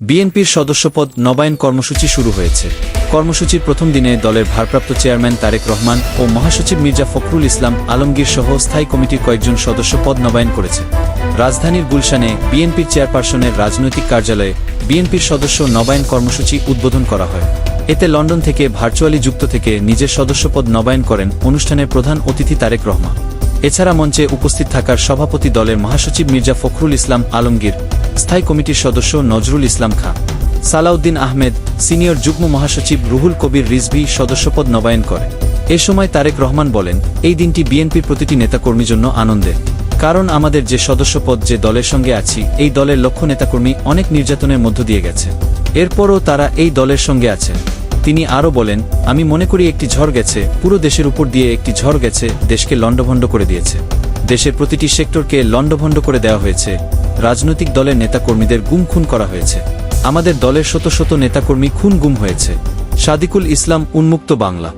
বিএনপির সদস্যপদ নবায়ন কর্মসূচি শুরু হয়েছে। কর্মসূচির প্রথম দিনে দলের ভারপ্রাপ্ত চেয়ারম্যান তারেক রহমান ও মহাসচিব মির্জা ফখরুল ইসলাম আলমগীর সহ স্থায়ী কমিটির কয়েকজন সদস্য পদ নবায়ন করেছে। রাজধানীর গুলশানে বিএনপির চেয়ারপারসনের রাজনৈতিক কার্যালয়ে বিএনপির সদস্য নবায়ন কর্মসূচি উদ্বোধন করা হয়। এতে লন্ডন থেকে ভার্চুয়ালি যুক্ত থেকে নিজের সদস্যপদ নবায়ন করেন অনুষ্ঠানের প্রধান অতিথি তারেক রহমান। এছাড়া মঞ্চে উপস্থিত থাকার সভাপতি দলের মহাসচিব মির্জা ফখরুল ইসলাম আলমগীর স্থায়ী কমিটির সদস্য নজরুল ইসলাম খাঁ সালাউদ্দিন আহমেদ, সিনিয়র যুগ্ম মহাসচিব রুহুল কবির রিজভি সদস্যপদ নবায়ন করে। এ সময় তারেক রহমান বলেন, এই দিনটি বিএনপির প্রতিটি নেতাকর্মীর জন্য আনন্দের। কারণ আমাদের যে সদস্যপদ, যে দলের সঙ্গে আছি, এই দলের লক্ষ্য নেতাকর্মী অনেক নির্যাতনের মধ্য দিয়ে গেছে। এরপরও তারা এই দলের সঙ্গে আছেন। তিনি আরও বলেন, আমি মনে করি একটি ঝড় গেছে, পুরো দেশের উপর দিয়ে একটি ঝড় গেছে, দেশকে লণ্ডভণ্ড করে দিয়েছে। দেশের প্রতিটি সেক্টরকে লণ্ডভণ্ড করে দেওয়া হয়েছে। রাজনৈতিক দলের নেতাকর্মীদের গুম খুন করা হয়েছে। আমাদের দলের শত শত নেতাকর্মী খুন গুম হয়েছে। সাদিকুল ইসলাম, উন্মুক্ত বাংলা।